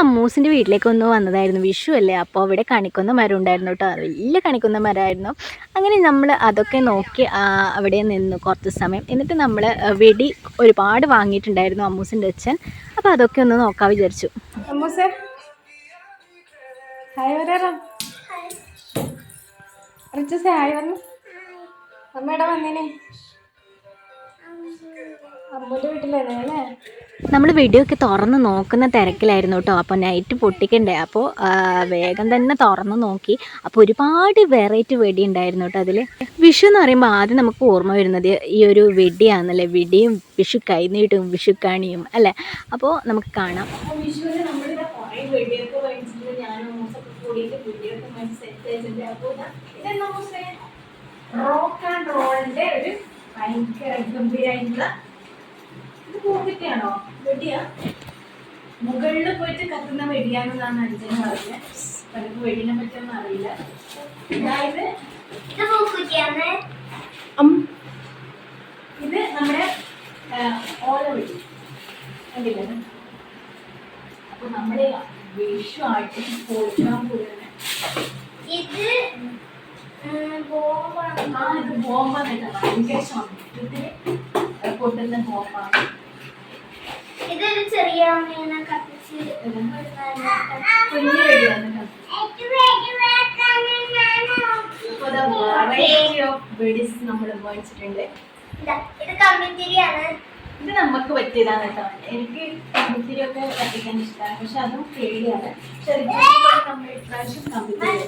അമ്മൂസിന്റെ വീട്ടിലേക്ക് ഒന്ന് വന്നതായിരുന്നു. വിഷു അല്ലേ? അപ്പോൾ അവിടെ കണിക്കുന്ന മരം ഉണ്ടായിരുന്നു കേട്ടോ. വലിയ കണിക്കുന്ന മരമായിരുന്നു. അങ്ങനെ നമ്മൾ അതൊക്കെ നോക്കി അവിടെ നിന്നു കുറച്ച് സമയം. എന്നിട്ട് നമ്മൾ വെടി ഒരുപാട് വാങ്ങിയിട്ടുണ്ടായിരുന്നു അമ്മൂസിന്റെ അച്ഛൻ. അപ്പോൾ അതൊക്കെ ഒന്ന് നോക്കാൻ വിചാരിച്ചു. അമ്മൂസേ. ഹായ് വരാറോ. റിച്ചസേ ഹായ് വന്നു അമ്മയുടെ വന്നേനെ. അമ്മൂന്റെ വീഡിയോ ഒക്കെ നമ്മൾ തുറന്ന് നോക്കുന്ന തിരക്കിലായിരുന്നു കേട്ടോ. അപ്പോൾ നൈറ്റ് പൊട്ടിക്കണ്ടേ. അപ്പോൾ വേഗം തന്നെ തുറന്ന് നോക്കി. അപ്പോൾ ഒരുപാട് വെറൈറ്റി വെടി ഉണ്ടായിരുന്നു കേട്ടോ അതിൽ വിഷു എന്ന് പറയുമ്പോൾ ആദ്യം നമുക്ക് ഓർമ്മ വരുന്നത് ഈ ഒരു വെടിയാണെന്നല്ലേ വെടിയും വിഷു കൈനീട്ടും വിഷു കണിയും അല്ലേ? അപ്പോൾ നമുക്ക് കാണാം. വിഷുവിന് നമ്മളിവിടെ കുറേ വെടിയൊക്കെ മേടിച്ചിട്ട് ഞാൻ മൂസൊക്കെ കൂടിയിട്ട് വെടിയൊക്കെ മേടിച്ച് സെറ്റ് ചെയ്തിട്ടുണ്ട്. അപ്പോൾ ഇതെന്താ റോക്ക് ആൻഡ് റോളിന്റെ ഒരു ഭയങ്കര ഗംഭീരമായിട്ടുള്ള പൂക്കിട്ടാണോ വെടിയാ? മുകളിൽ പോയിട്ട് കത്തുന്ന വെടിയാണെന്നാണ് അഞ്ചന പറഞ്ഞത്. എനിക്ക് വെടിനെ പറ്റിയൊന്നും അറിയില്ല. അതായത്. ഇത് നമ്മുടെ ഓല വെടി. കണ്ടില്ലേ? അപ്പൊ നമ്മുടെ വിഷു ആയിട്ട് പൊളിക്കാൻ പോവുകയാണ് ഇത് ബോംബാണ്. ആ ഇത് ബോംബാണ് കേട്ടോ ഭയങ്കര ശബ്ദത്തിൽ പൊട്ടുന്ന ബോംബാണ്. ഇതൊരു ചെറിയ കത്തിച്ച് നമ്മൾ ഇതാ, ഇത് കമ്പിത്തിരിയാണ്. ഇത് നമുക്ക് പറ്റിയതാണ് കേട്ടോ. എനിക്ക് കമ്പിത്തിരിയൊക്കെ കത്തിക്കാൻ ഇഷ്ടമാണ്. പക്ഷെ അതും പേടിയാണ്. പക്ഷെ നമ്മൾ ഇപ്രാവശ്യം കമ്പിത്തിരി